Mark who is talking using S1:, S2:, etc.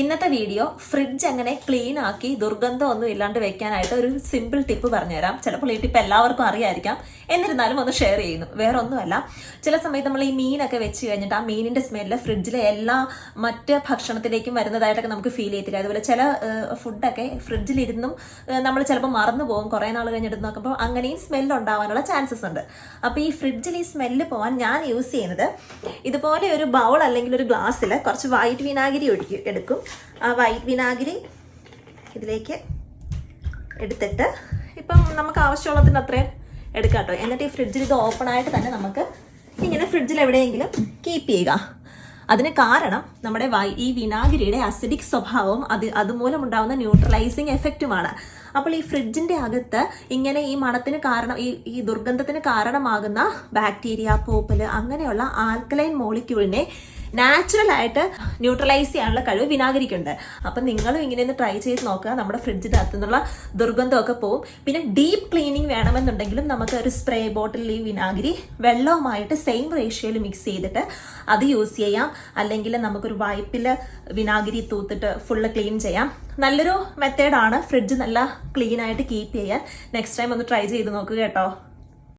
S1: ഇന്നത്തെ video fridge എങ്ങനെ clean ആക്കി ദുർഗന്ധം ഒന്നും ഇല്ലാണ്ട് വെക്കാനായിട്ട് ഒരു സിമ്പിൾ ടിപ്പ് പറഞ്ഞുതരാം. ചിലപ്പോൾ ഈ ടിപ്പ് എല്ലാവർക്കും അറിയായിരിക്കാം. എന്നിരുന്നാലും ഒന്ന് ഷെയർ ചെയ്യുന്നു. വേറെ ഒന്നുമല്ല ചില സമയത്ത് നമ്മൾ ഈ മീനൊക്കെ വെച്ച് കഴിഞ്ഞിട്ട് ആ മീനിന്റെ സ്മെല്ല് ഫ്രിഡ്ജിലെ എല്ലാ മറ്റ് ഭക്ഷണത്തിലേക്കും വരുന്നതായിട്ടൊക്കെ നമുക്ക് ഫീൽ ചെയ്തില്ല അതുപോലെ ചില ഫുഡൊക്കെ ഫ്രിഡ്ജിലിരുന്നും നമ്മൾ ചിലപ്പോൾ മറന്നു പോകും. കുറേ നാൾ കഴിഞ്ഞിട്ട് നോക്കുമ്പോൾ അങ്ങനെയും സ്മെല്ല് ഉണ്ടാവാനുള്ള ചാൻസസ് ഉണ്ട്. അപ്പോൾ ഈ ഫ്രിഡ്ജിൽ ഈ സ്മെല്ല് പോകാൻ ഞാൻ യൂസ് ചെയ്യുന്നത് ഇതുപോലെ ഒരു ബൗൾ അല്ലെങ്കിൽ ഒരു ഗ്ലാസ്സിൽ കുറച്ച് വൈറ്റ് വിനാഗിരി ഒഴിക്കും എടുക്കും. ആ വൈറ്റ് വിനാഗിരി ഇതിലേക്ക് എടുത്തിട്ട് ഇപ്പം നമുക്ക് ആവശ്യമുള്ളതിന് അത്രയും എടുക്കാം കേട്ടോ. എന്നിട്ട് ഈ ഫ്രിഡ്ജിൽ ഇത് ഓപ്പൺ ആയിട്ട് തന്നെ നമുക്ക് ഇങ്ങനെ ഫ്രിഡ്ജിൽ എവിടെയെങ്കിലും കീപ്പ് ചെയ്യുക. അതിന് കാരണം നമ്മുടെ വൈ ഈ വിനാഗിരിയുടെ അസിഡിക് സ്വഭാവവും അത് അതുമൂലം ഉണ്ടാകുന്ന ന്യൂട്രലൈസിങ് എഫക്റ്റുമാണ് അപ്പോൾ ഈ ഫ്രിഡ്ജിന്റെ അകത്ത് ഇങ്ങനെ ഈ മണത്തിന് കാരണം ഈ ഈ ദുർഗന്ധത്തിന് കാരണമാകുന്ന ബാക്ടീരിയ പോപ്പൽ അങ്ങനെയുള്ള ആൽക്കലൈൻ മോളിക്യൂളിനെ നാച്ചുറൽ ആയിട്ട് ന്യൂട്രലൈസ് ചെയ്യാനുള്ള കഴിവ് വിനാഗിരിക്കുണ്ട്. അപ്പം നിങ്ങളും ഇങ്ങനെ ഒന്ന് ട്രൈ ചെയ്ത് നോക്കുക. നമ്മുടെ ഫ്രിഡ്ജിന്റെ അകത്തുനിന്നുള്ള ദുർഗന്ധമൊക്കെ പോവും. പിന്നെ ഡീപ്പ് ക്ലീനിങ് വേണമെന്നുണ്ടെങ്കിലും നമുക്ക് ഒരു സ്പ്രേ ബോട്ടിലിൽ ഈ വിനാഗിരി വെള്ളവുമായിട്ട് സെയിം റേഷ്യോയിൽ മിക്സ് ചെയ്തിട്ട് അത് യൂസ് ചെയ്യാം. അല്ലെങ്കിൽ നമുക്കൊരു വൈപ്പിൽ വിനാഗിരി തൂത്തിട്ട് ഫുള്ള് ക്ലീൻ ചെയ്യാം. നല്ലൊരു മെത്തേഡാണ് ഫ്രിഡ്ജ് നല്ല ക്ലീൻ ആയിട്ട് കീപ്പ് ചെയ്യാൻ. നെക്സ്റ്റ് ടൈം ഒന്ന് ട്രൈ ചെയ്ത് നോക്കുക കേട്ടോ.